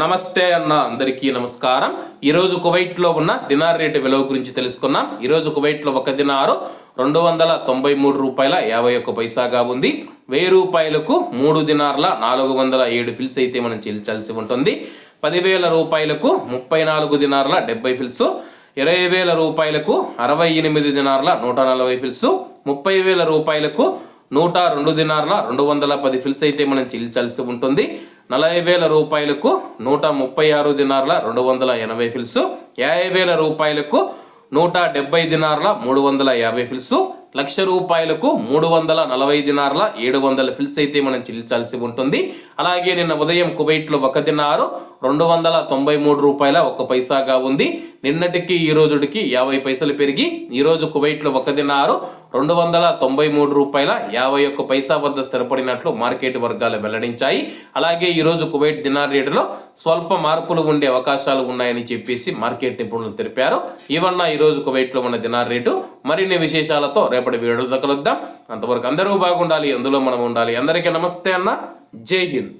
నమస్తే అన్న అందరికీ నమస్కారం. ఈరోజు కువైట్లో ఉన్న దినార్ రేటు విలువ గురించి తెలుసుకున్నాం. ఈరోజు కువైట్లో ఒక దినారు రెండు వందల తొంభై మూడు రూపాయల యాభై ఒక్క పైసాగా ఉంది. వెయ్యి రూపాయలకు మూడు దినార్ల నాలుగు వందల ఏడు ఫిల్స్ అయితే మనం చెల్లించాల్సి ఉంటుంది. పదివేల రూపాయలకు ముప్పై నాలుగు దినార్ల డెబ్బై ఫిల్స్ ఇరవై వేల రూపాయలకు అరవై ఎనిమిది దినార్ల నూట నలభై ఫిల్స్ ముప్పై వేల రూపాయలకు నూట రెండు దినార్ల రెండు వందల పది ఫిల్స్ అయితే మనం చెల్లించాల్సి ఉంటుంది. నలభై వేల రూపాయలకు నూట ముప్పై ఆరు దినార్ల రెండు వందల ఎనభై ఫిల్స్ యాభై వేల రూపాయలకు నూట డెబ్బై దినార్ల మూడు వందల యాభై ఫిల్స్ లక్ష రూపాయలకు మూడు వందల నలభై దినార్ల ఏడు వందల ఫిల్స్ అయితే మనం చెల్లించాల్సి ఉంటుంది. అలాగే నిన్న ఉదయం కువైట్లో ఒక దినారు రెండు వందల తొంభై మూడు రూపాయల ఒక పైసాగా ఉంది. నిన్నటికి ఈ రోజుడికి యాభై పైసలు పెరిగి ఈరోజు కువైట్లో ఒక దినారు రెండు వందల తొంభై మూడు రూపాయల యాభై ఒక్క పైసా వద్ద స్థిరపడినట్లు మార్కెట్ వర్గాలు వెల్లడించాయి. అలాగే ఈరోజు కువైట్ దినార్ రేటులో స్వల్ప మార్పులు ఉండే అవకాశాలు ఉన్నాయని చెప్పేసి మార్కెట్ నిపుణులు తెలిపారు. ఇవన్నా ఈరోజు కువైట్లో ఉన్న దినార్ రేటు మరిన్ని విశేషాలతో రేపటి వీడియోలో కలుద్దాం అంతవరకు అందరూ బాగుండాలి అందులో మనం ఉండాలి. అందరికీ నమస్తే అన్న. జై హింద్.